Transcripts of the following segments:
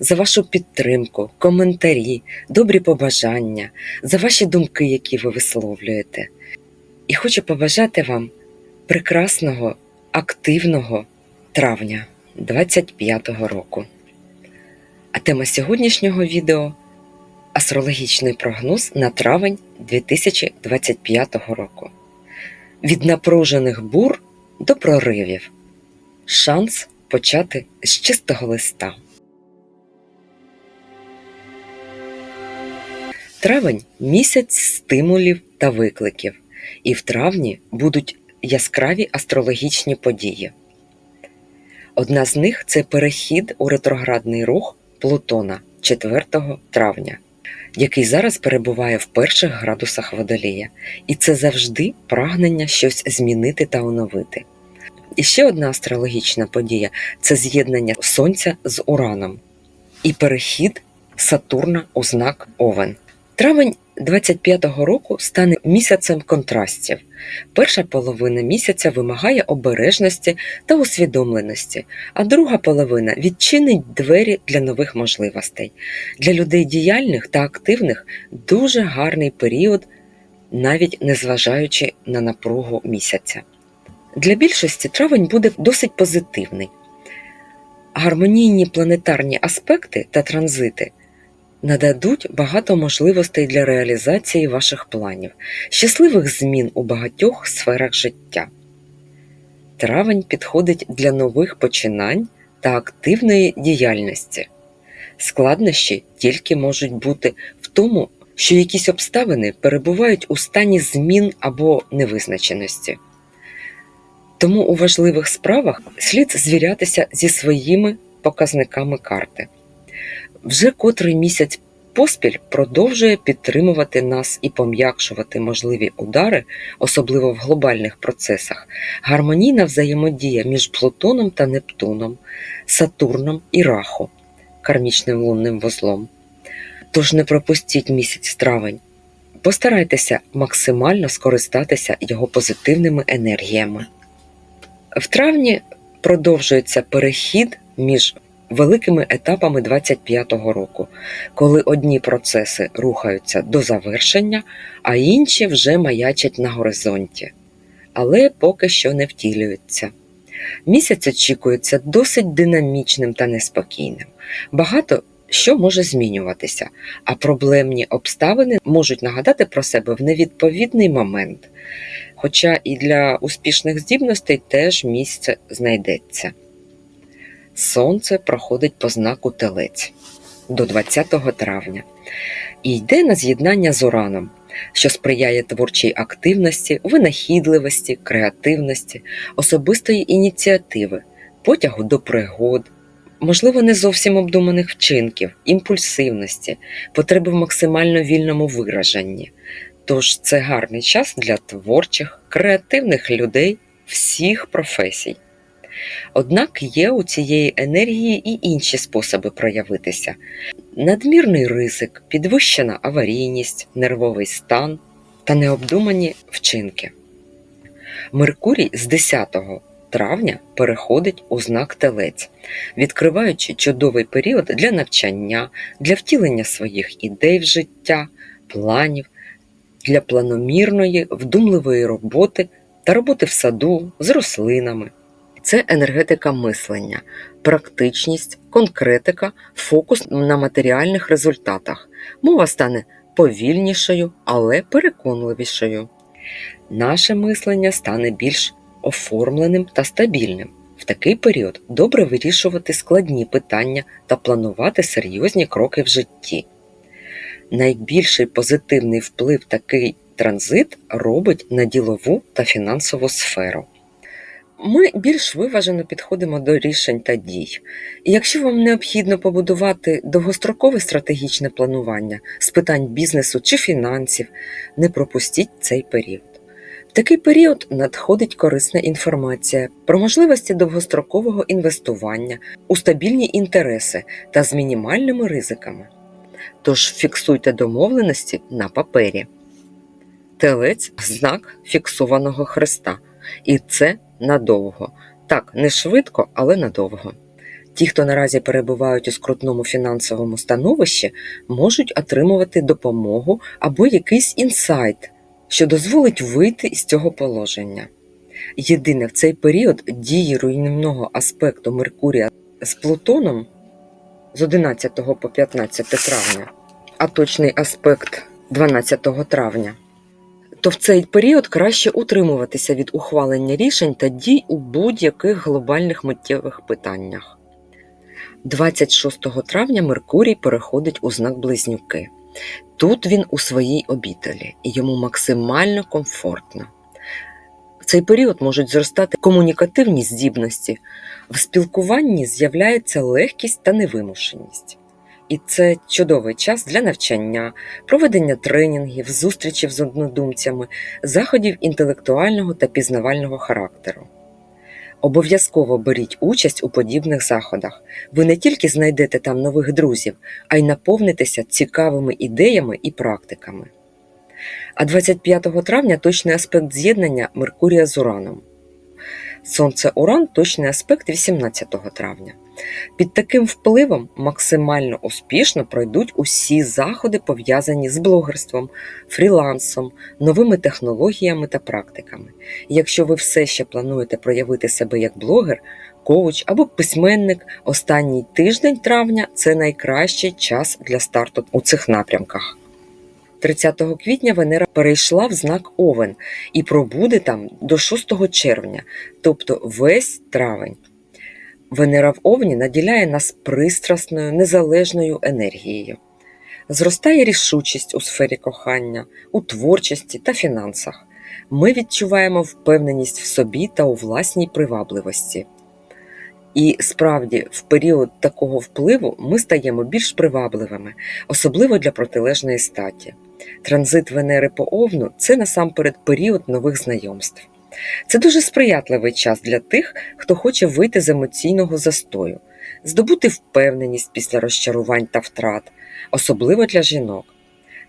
за вашу підтримку, коментарі, добрі побажання, за ваші думки, які ви висловлюєте. І хочу побажати вам прекрасного, активного травня 25-го року. А тема сьогоднішнього відео астрологічний прогноз на травень 2025 року. Від напружених бур до проривів. Шанс почати з чистого листа. Травень місяць стимулів та викликів, і в травні будуть яскраві астрологічні події. Одна з них це перехід у ретроградний рух Плутона 4 травня, який зараз перебуває в перших градусах водолія, і це завжди прагнення щось змінити та оновити. І ще одна астрологічна подія це з'єднання Сонця з Ураном і перехід Сатурна у знак Овен. Травень 25-го року стане місяцем контрастів. Перша половина місяця вимагає обережності та усвідомленості, а друга половина відчинить двері для нових можливостей. Для людей діяльних та активних дуже гарний період, навіть незважаючи на напругу місяця. Для більшості травень буде досить позитивний. Гармонійні планетарні аспекти та транзити нададуть багато можливостей для реалізації ваших планів, щасливих змін у багатьох сферах життя. Травень підходить для нових починань та активної діяльності. Складнощі тільки можуть бути в тому, що якісь обставини перебувають у стані змін або невизначеності. Тому у важливих справах слід звірятися зі своїми показниками карти. Вже котрий місяць поспіль продовжує підтримувати нас і пом'якшувати можливі удари, особливо в глобальних процесах, гармонійна взаємодія між Плутоном та Нептуном, Сатурном і Раху, кармічним лунним вузлом. Тож не пропустіть місяць травень. Постарайтеся максимально скористатися його позитивними енергіями. В травні продовжується перехід між великими етапами 25-го року, коли одні процеси рухаються до завершення, а інші вже маячать на горизонті, але поки що не втілюються. Місяць очікується досить динамічним та неспокійним. Багато що може змінюватися, а проблемні обставини можуть нагадати про себе в невідповідний момент. Хоча і для успішних здібностей теж місце знайдеться. Сонце проходить по знаку телець до 20 травня і йде на з'єднання з ураном, що сприяє творчій активності, винахідливості, креативності, особистої ініціативи, потягу до пригод, можливо, не зовсім обдуманих вчинків, імпульсивності, потреби в максимально вільному вираженні. Тож це гарний час для творчих, креативних людей всіх професій. Однак є у цієї енергії і інші способи проявитися: надмірний ризик, підвищена аварійність, нервовий стан та необдумані вчинки. Меркурій з 10 травня переходить у знак телець, відкриваючи чудовий період для навчання, для втілення своїх ідей в життя, планів, для планомірної, вдумливої роботи та роботи в саду з рослинами. Це енергетика мислення, практичність, конкретика, фокус на матеріальних результатах. Мова стане повільнішою, але переконливішою. Наше мислення стане більш оформленим та стабільним. В такий період добре вирішувати складні питання та планувати серйозні кроки в житті. Найбільший позитивний вплив такий транзит робить на ділову та фінансову сферу. Ми більш виважено підходимо до рішень та дій. Якщо вам необхідно побудувати довгострокове стратегічне планування з питань бізнесу чи фінансів, не пропустіть цей період. В такий період надходить корисна інформація про можливості довгострокового інвестування у стабільні інтереси та з мінімальними ризиками. Тож фіксуйте домовленості на папері. Телець знак фіксованого хреста. І це надовго. Так, не швидко, але надовго. Ті, хто наразі перебувають у скрутному фінансовому становищі, можуть отримувати допомогу або якийсь інсайт, що дозволить вийти з цього положення. Єдине в цей період дії руйнівного аспекту Меркурія з Плутоном з 11 по 15 травня, а точний аспект 12 травня то в цей період краще утримуватися від ухвалення рішень та дій у будь-яких глобальних миттєвих питаннях. 26 травня Меркурій переходить у знак Близнюки. Тут він у своїй обітелі і йому максимально комфортно. В цей період можуть зростати комунікативні здібності, в спілкуванні з'являється легкість та невимушеність. І це чудовий час для навчання, проведення тренінгів, зустрічів з однодумцями, заходів інтелектуального та пізнавального характеру. Обов'язково беріть участь у подібних заходах. Ви не тільки знайдете там нових друзів, а й наповнитеся цікавими ідеями і практиками. А 25 травня точний аспект з'єднання Меркурія з Ураном. Сонце Уран точний аспект 18 травня. Під таким впливом максимально успішно пройдуть усі заходи, пов'язані з блогерством, фрілансом, новими технологіями та практиками. Якщо ви все ще плануєте проявити себе як блогер, коуч або письменник, останній тиждень травня це найкращий час для старту у цих напрямках. 30 квітня Венера перейшла в знак Овен і пробуде там до 6 червня, тобто весь травень. Венера в Овні наділяє нас пристрасною, незалежною енергією. Зростає рішучість у сфері кохання, у творчості та фінансах. Ми відчуваємо впевненість в собі та у власній привабливості. І справді, в період такого впливу ми стаємо більш привабливими, особливо для протилежної статі. Транзит Венери по Овну це насамперед період нових знайомств. Це дуже сприятливий час для тих, хто хоче вийти з емоційного застою, здобути впевненість після розчарувань та втрат, особливо для жінок.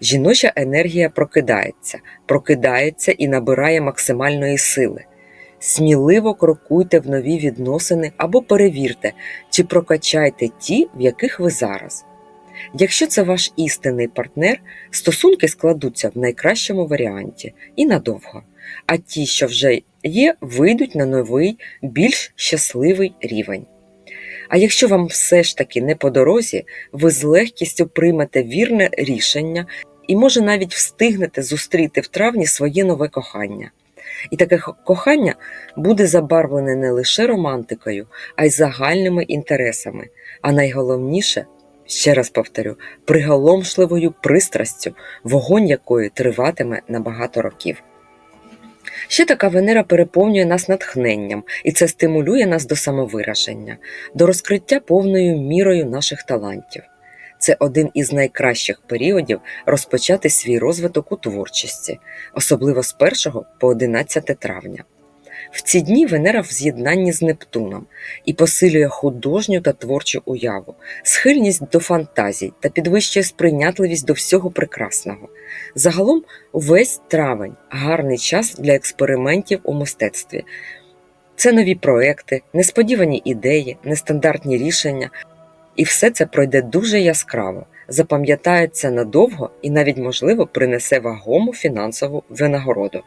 Жіноча енергія прокидається, прокидається і набирає максимальної сили. Сміливо крокуйте в нові відносини або перевірте, чи прокачайте ті, в яких ви зараз. Якщо це ваш істинний партнер, стосунки складуться в найкращому варіанті і надовго а ті, що вже є, вийдуть на новий, більш щасливий рівень. А якщо вам все ж таки не по дорозі, ви з легкістю приймете вірне рішення і, може, навіть встигнете зустріти в травні своє нове кохання. І таке кохання буде забарвлене не лише романтикою, а й загальними інтересами, а найголовніше, ще раз повторю, приголомшливою пристрастю, вогонь якої триватиме на багато років. Ще така Венера переповнює нас натхненням, і це стимулює нас до самовираження, до розкриття повною мірою наших талантів. Це один із найкращих періодів розпочати свій розвиток у творчості, особливо з 1 по 11 травня. В ці дні Венера в з'єднанні з Нептуном і посилює художню та творчу уяву, схильність до фантазій та підвищує сприйнятливість до всього прекрасного. Загалом весь травень гарний час для експериментів у мистецтві. Це нові проекти, несподівані ідеї, нестандартні рішення, і все це пройде дуже яскраво, запам'ятається надовго і навіть, можливо, принесе вагому фінансову винагороду.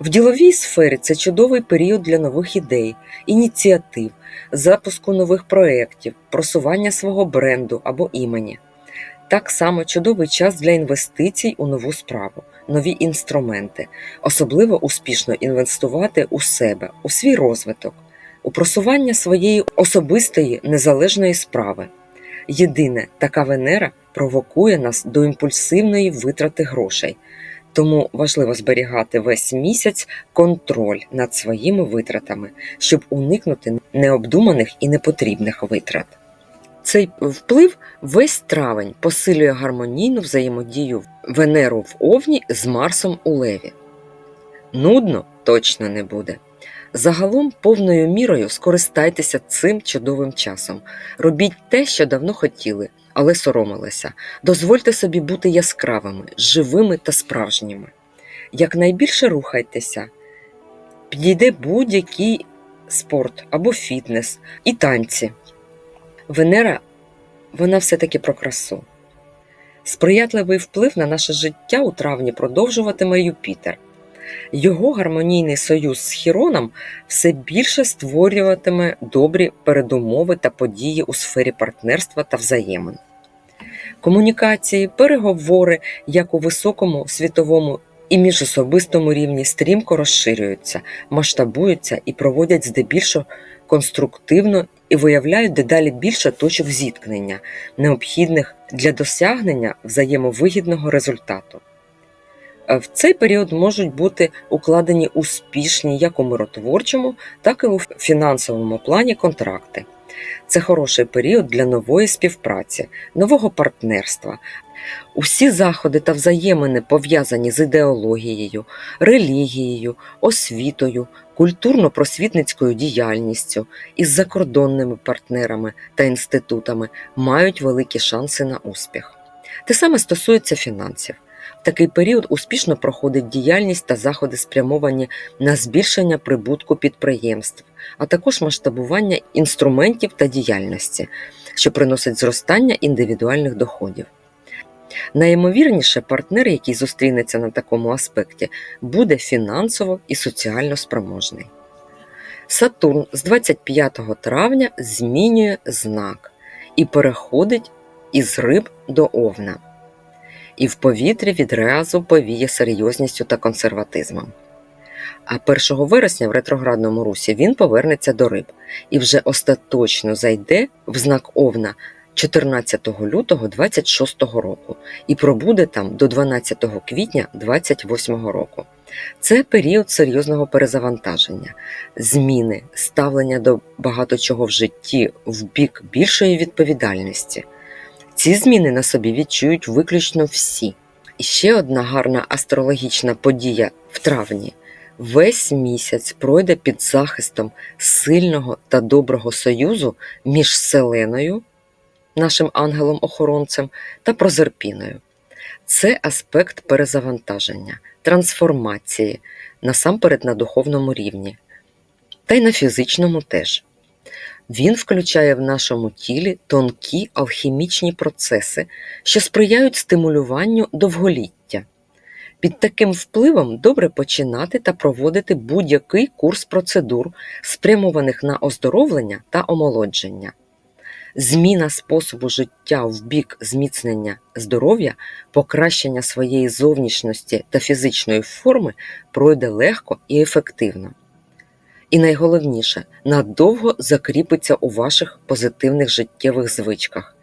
В діловій сфері це чудовий період для нових ідей, ініціатив, запуску нових проєктів, просування свого бренду або імені. Так само чудовий час для інвестицій у нову справу, нові інструменти, особливо успішно інвестувати у себе, у свій розвиток, у просування своєї особистої незалежної справи. Єдине, така Венера провокує нас до імпульсивної витрати грошей. Тому важливо зберігати весь місяць контроль над своїми витратами, щоб уникнути необдуманих і непотрібних витрат. Цей вплив весь травень посилює гармонійну взаємодію Венеру в Овні з Марсом у Леві. Нудно точно не буде. Загалом повною мірою скористайтеся цим чудовим часом. Робіть те, що давно хотіли, але соромилися. Дозвольте собі бути яскравими, живими та справжніми. Якнайбільше рухайтеся, підійде будь-який спорт або фітнес і танці. Венера вона все-таки про красу. Сприятливий вплив на наше життя у травні продовжуватиме Юпітер. Його гармонійний союз з Хіроном все більше створюватиме добрі передумови та події у сфері партнерства та взаємин. Комунікації, переговори як у високому світовому і міжособистому рівні стрімко розширюються, масштабуються і проводять здебільшого конструктивно і виявляють дедалі більше точок зіткнення, необхідних для досягнення взаємовигідного результату. Е, В цей період можуть бути укладені успішні як у миротворчому, так і у фінансовому плані контракти. Це хороший період для нової співпраці, нового партнерства. Усі заходи та взаємини пов'язані з ідеологією, релігією, освітою, культурно-просвітницькою діяльністю із закордонними партнерами та інститутами мають великі шанси на успіх. Те саме стосується фінансів. Такий період успішно проходить діяльність та заходи, спрямовані на збільшення прибутку підприємств, а також масштабування інструментів та діяльності, що приносить зростання індивідуальних доходів. Найімовірніше, партнер, який зустрінеться на такому аспекті, буде фінансово і соціально спроможний. Сатурн з 25 травня змінює знак і переходить із риб до овна. І в повітрі відразу повіє серйозністю та консерватизмом. А 1 вересня в ретроградному русі він повернеться до риб і вже остаточно зайде в знак Овна 14 лютого 26 року і пробуде там до 12 квітня 28 року. Це період серйозного перезавантаження, зміни, ставлення до багато чого в житті в бік більшої відповідальності. Ці зміни на собі відчують виключно всі. І ще одна гарна астрологічна подія в травні. Весь місяць пройде під захистом сильного та доброго союзу між Селеною, нашим ангелом-охоронцем, та Прозерпіною. Це аспект перезавантаження, трансформації, насамперед на духовному рівні, та й на фізичному теж. Він включає в нашому тілі тонкі алхімічні процеси, що сприяють стимулюванню довголіття. Під таким впливом добре починати та проводити будь-який курс процедур, спрямованих на оздоровлення та омолодження. Зміна способу життя в бік зміцнення здоров'я, покращення своєї зовнішності та фізичної форми пройде легко і ефективно. І найголовніше, надовго закріпиться у ваших позитивних життєвих звичках.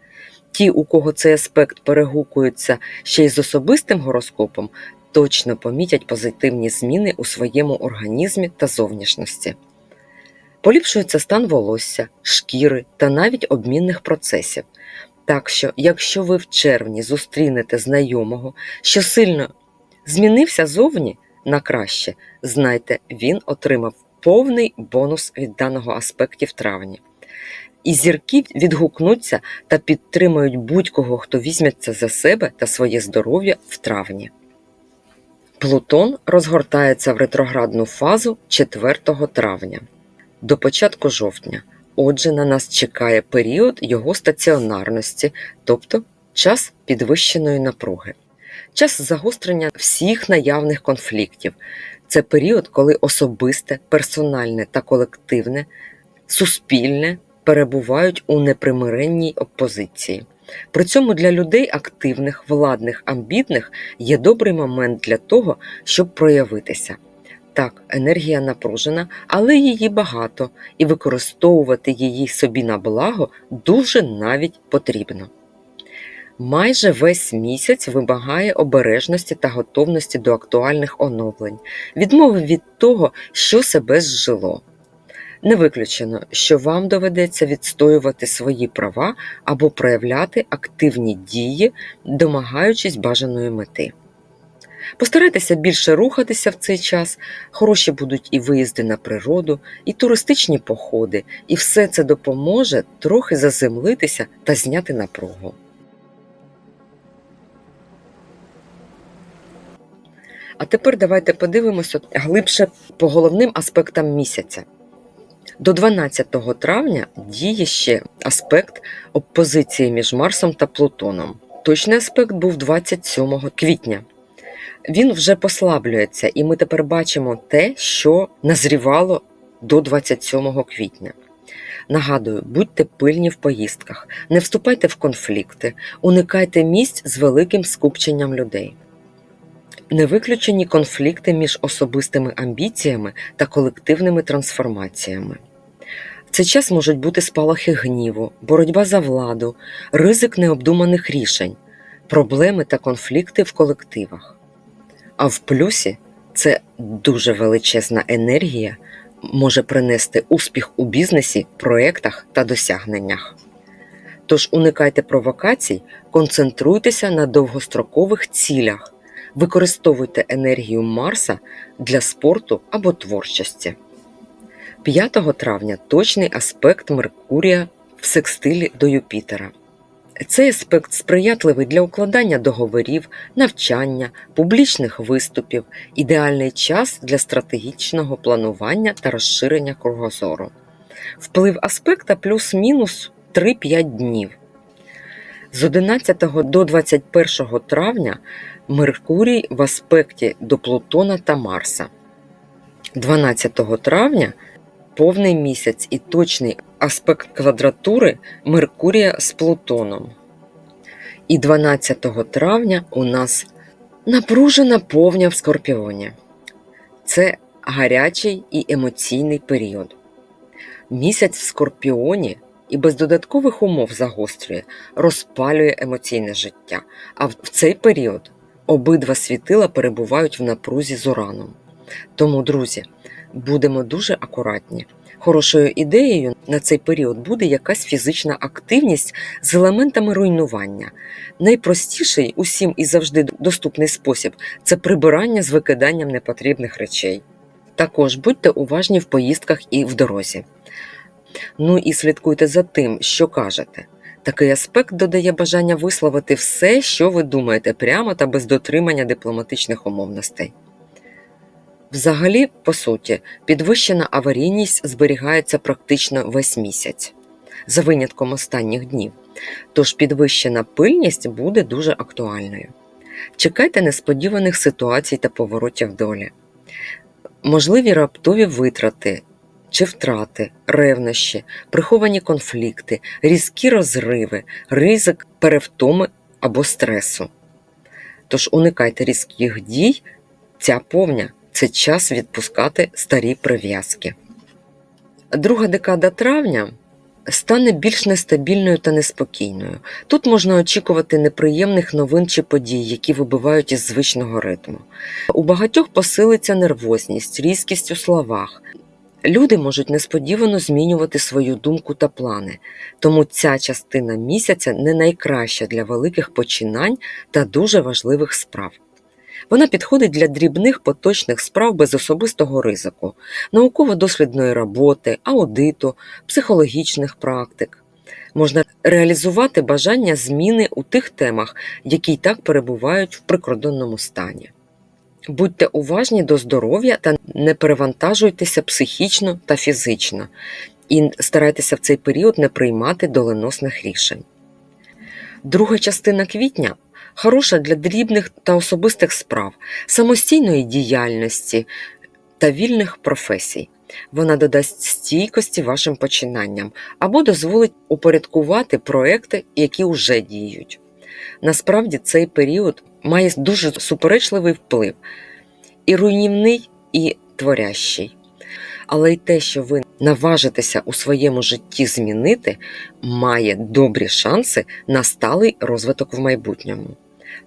Ті, у кого цей аспект перегукується ще й з особистим гороскопом, точно помітять позитивні зміни у своєму організмі та зовнішності. Поліпшується стан волосся, шкіри та навіть обмінних процесів. Так що, якщо ви в червні зустрінете знайомого, що сильно змінився зовні на краще, знайте, він отримав повний бонус від даного аспектів травні. І зірки відгукнуться та підтримують будь-кого, хто візьметься за себе та своє здоров'я в травні. Плутон розгортається в ретроградну фазу 4 травня до початку жовтня. Отже, на нас чекає період його стаціонарності, тобто час підвищеної напруги, час загострення всіх наявних конфліктів. Це період, коли особисте, персональне та колективне, суспільне перебувають у непримиренній опозиції. При цьому для людей активних, владних, амбітних є добрий момент для того, щоб проявитися. Так, енергія напружена, але її багато, і використовувати її собі на благо дуже навіть потрібно. Майже весь місяць вимагає обережності та готовності до актуальних оновлень, відмови від того, що себе зжило. Не виключено, що вам доведеться відстоювати свої права або проявляти активні дії, домагаючись бажаної мети. Постарайтеся більше рухатися в цей час, хороші будуть і виїзди на природу, і туристичні походи, і все це допоможе трохи заземлитися та зняти напругу. А тепер давайте подивимося глибше по головним аспектам місяця. До 12 травня діє ще аспект опозиції між Марсом та Плутоном. Точний аспект був 27 квітня. Він вже послаблюється, і ми тепер бачимо те, що назрівало до 27 квітня. Нагадую, будьте пильні в поїздках, не вступайте в конфлікти, уникайте місць з великим скупченням людей. Не виключені конфлікти між особистими амбіціями та колективними трансформаціями. В цей час можуть бути спалахи гніву, боротьба за владу, ризик необдуманих рішень, проблеми та конфлікти в колективах. А в плюсі це дуже величезна енергія може принести успіх у бізнесі, проєктах та досягненнях. Тож уникайте провокацій, концентруйтеся на довгострокових цілях. Використовуйте енергію Марса для спорту або творчості. 5 травня точний аспект Меркурія в секстилі до Юпітера. Цей аспект сприятливий для укладання договорів, навчання, публічних виступів, ідеальний час для стратегічного планування та розширення кругозору. Вплив аспекта плюс-мінус 3-5 днів. З 11 до 21 травня Меркурій в аспекті до Плутона та Марса. 12 травня повний місяць і точний аспект квадратури Меркурія з Плутоном. І 12 травня у нас напружена повня в Скорпіоні. Це гарячий і емоційний період. Місяць в Скорпіоні і без додаткових умов загострює, розпалює емоційне життя. А в цей період обидва світила перебувають в напрузі з ураном. Тому, друзі, будемо дуже акуратні. Хорошою ідеєю на цей період буде якась фізична активність з елементами руйнування. Найпростіший усім і завжди доступний спосіб це прибирання з викиданням непотрібних речей. Також будьте уважні в поїздках і в дорозі. Ну і слідкуйте за тим, що кажете. Такий аспект додає бажання висловити все, що ви думаєте, прямо та без дотримання дипломатичних умовностей. Взагалі, по суті, підвищена аварійність зберігається практично весь місяць, за винятком останніх днів, тож підвищена пильність буде дуже актуальною. Чекайте несподіваних ситуацій та поворотів долі, можливі раптові витрати чи втрати, ревнощі, приховані конфлікти, різкі розриви, ризик перевтоми або стресу. Тож уникайте різких дій, ця повня це час відпускати старі прив'язки. Друга декада травня стане більш нестабільною та неспокійною. Тут можна очікувати неприємних новин чи подій, які вибивають із звичного ритму. У багатьох посилиться нервозність, різкість у словах. Люди можуть несподівано змінювати свою думку та плани, тому ця частина місяця не найкраща для великих починань та дуже важливих справ. Вона підходить для дрібних поточних справ без особистого ризику, науково-дослідної роботи, аудиту, психологічних практик. Можна реалізувати бажання зміни у тих темах, які й так перебувають в прикордонному стані. Будьте уважні до здоров'я та не перевантажуйтеся психічно та фізично, і старайтеся в цей період не приймати доленосних рішень. Друга частина квітня хороша для дрібних та особистих справ, самостійної діяльності та вільних професій. Вона додасть стійкості вашим починанням або дозволить упорядкувати проекти, які вже діють. Насправді цей період має дуже суперечливий вплив і руйнівний, і творящий. але й те, що ви наважитеся у своєму житті змінити, має добрі шанси на сталий розвиток в майбутньому.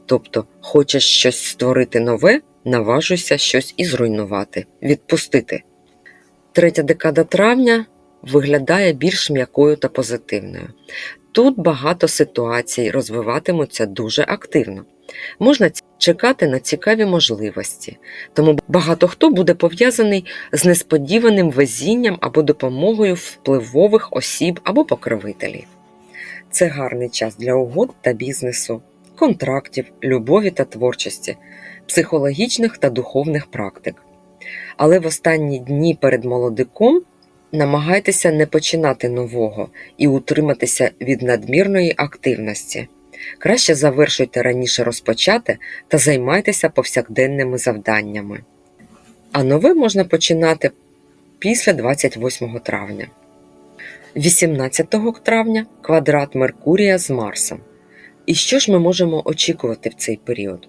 Тобто, хочеш щось створити нове, наважуйся щось і зруйнувати, відпустити. Третя декада травня виглядає більш м'якою та позитивною. Тут багато ситуацій розвиватимуться дуже активно. Можна чекати на цікаві можливості, тому багато хто буде пов'язаний з несподіваним везінням або допомогою впливових осіб або покровителів. Це гарний час для угод та бізнесу, контрактів, любові та творчості, психологічних та духовних практик. Але в останні дні перед молодиком намагайтеся не починати нового і утриматися від надмірної активності. Краще завершуйте раніше розпочати та займайтеся повсякденними завданнями. А нове можна починати після 28 травня. 18 травня квадрат Меркурія з Марсом. І що ж ми можемо очікувати в цей період?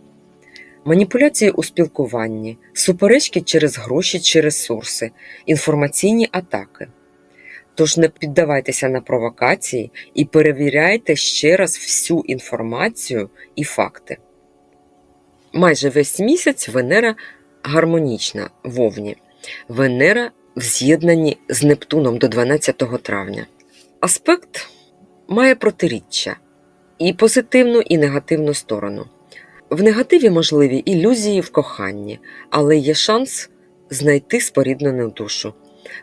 Маніпуляції у спілкуванні, суперечки через гроші чи ресурси, інформаційні атаки. Тож не піддавайтеся на провокації і перевіряйте ще раз всю інформацію і факти. Майже весь місяць Венера гармонічна в Овні. Венера в з'єднанні з Нептуном до 12 травня. Аспект має протиріччя і позитивну, і негативну сторону. В негативі можливі ілюзії в коханні, але є шанс знайти споріднену душу.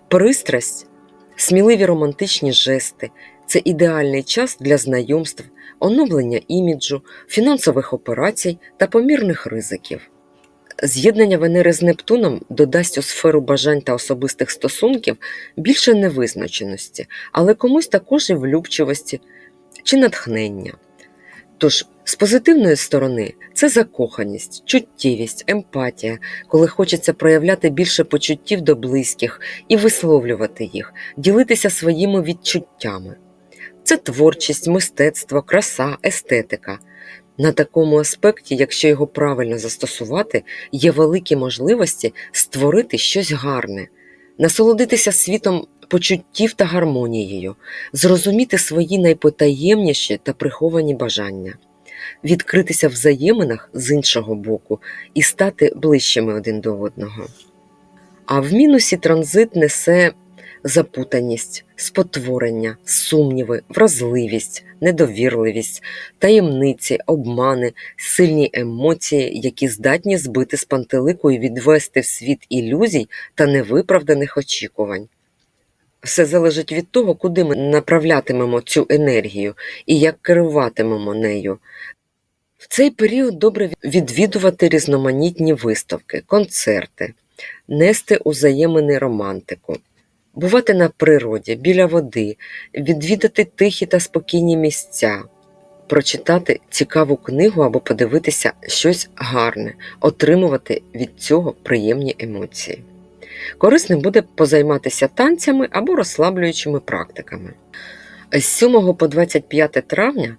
Пристрасть, сміливі романтичні жести це ідеальний час для знайомств, оновлення іміджу, фінансових операцій та помірних ризиків. З'єднання Венери з Нептуном додасть у сферу бажань та особистих стосунків більше невизначеності, але комусь також і влюбчивості чи натхнення. Тож, з позитивної сторони, це закоханість, чуттєвість, емпатія, коли хочеться проявляти більше почуттів до близьких і висловлювати їх, ділитися своїми відчуттями. Це творчість, мистецтво, краса, естетика. На такому аспекті, якщо його правильно застосувати, є великі можливості створити щось гарне, насолодитися світом почуттів та гармонією, зрозуміти свої найпотаємніші та приховані бажання, відкритися в взаєминах з іншого боку і стати ближчими один до одного. А в мінусі транзит несе запутаність, спотворення, сумніви, вразливість, недовірливість, таємниці, обмани, сильні емоції, які здатні збити з пантелику і відвести в світ ілюзій та невиправданих очікувань. Все залежить від того, куди ми направлятимемо цю енергію і як керуватимемо нею. В цей період добре відвідувати різноманітні виставки, концерти, нести у взаємини романтику, бувати на природі, біля води, відвідати тихі та спокійні місця, прочитати цікаву книгу або подивитися щось гарне, отримувати від цього приємні емоції. Корисним буде позайматися танцями або розслаблюючими практиками. З 7 по 25 травня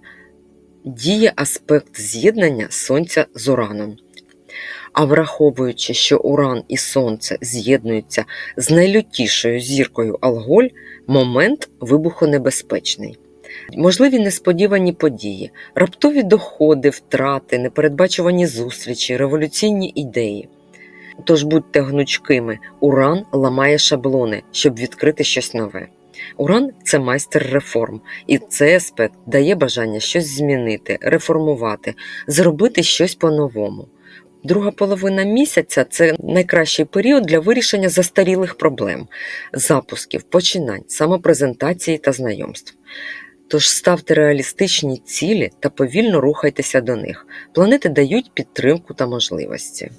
діє аспект з'єднання Сонця з Ураном. А враховуючи, що Уран і Сонце з'єднуються з найлютішою зіркою Алголь, момент вибухонебезпечний. Можливі несподівані події, раптові доходи, втрати, непередбачувані зустрічі, революційні ідеї. Тож будьте гнучкими, уран ламає шаблони, щоб відкрити щось нове. Уран це майстер реформ, і цей аспект дає бажання щось змінити, реформувати, зробити щось по-новому. Друга половина місяця це найкращий період для вирішення застарілих проблем, запусків, починань, самопрезентації та знайомств. Тож ставте реалістичні цілі та повільно рухайтеся до них. Планети дають підтримку та можливості.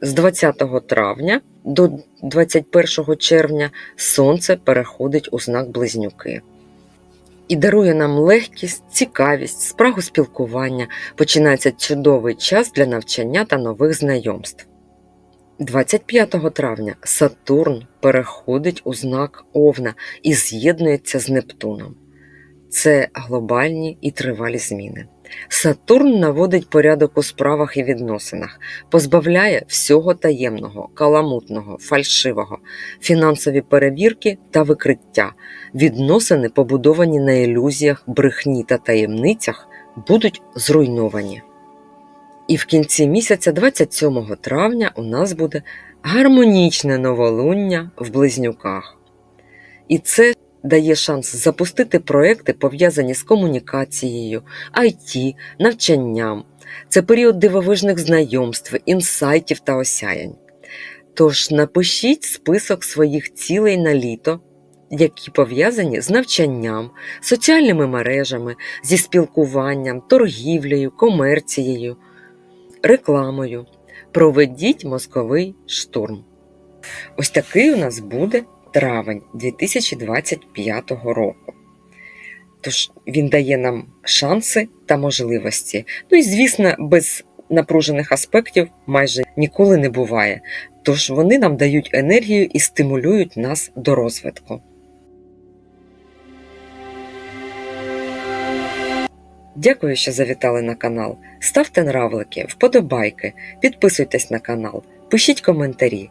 З 20 травня до 21 червня Сонце переходить у знак Близнюки і дарує нам легкість, цікавість, спрагу спілкування. Починається чудовий час для навчання та нових знайомств. 25 травня Сатурн переходить у знак Овна і з'єднується з Нептуном. Це глобальні і тривалі зміни. Сатурн наводить порядок у справах і відносинах, позбавляє всього таємного, каламутного, фальшивого, фінансові перевірки та викриття. Відносини, побудовані на ілюзіях, брехні та таємницях, будуть зруйновані. І в кінці місяця, 27 травня, у нас буде гармонічне новолуння в близнюках. І це дає шанс запустити проекти, пов'язані з комунікацією, IT, навчанням. Це період дивовижних знайомств, інсайтів та осяянь. Тож напишіть список своїх цілей на літо, які пов'язані з навчанням, соціальними мережами, зі спілкуванням, торгівлею, комерцією, рекламою. Проведіть мозковий штурм. Ось такий у нас буде травень 2025 року. Тож він дає нам шанси та можливості. Ну і, звісно, без напружених аспектів майже ніколи не буває. Тож вони нам дають енергію і стимулюють нас до розвитку. Дякую, що завітали на канал. Ставте нравлики, вподобайки, підписуйтесь на канал, пишіть коментарі,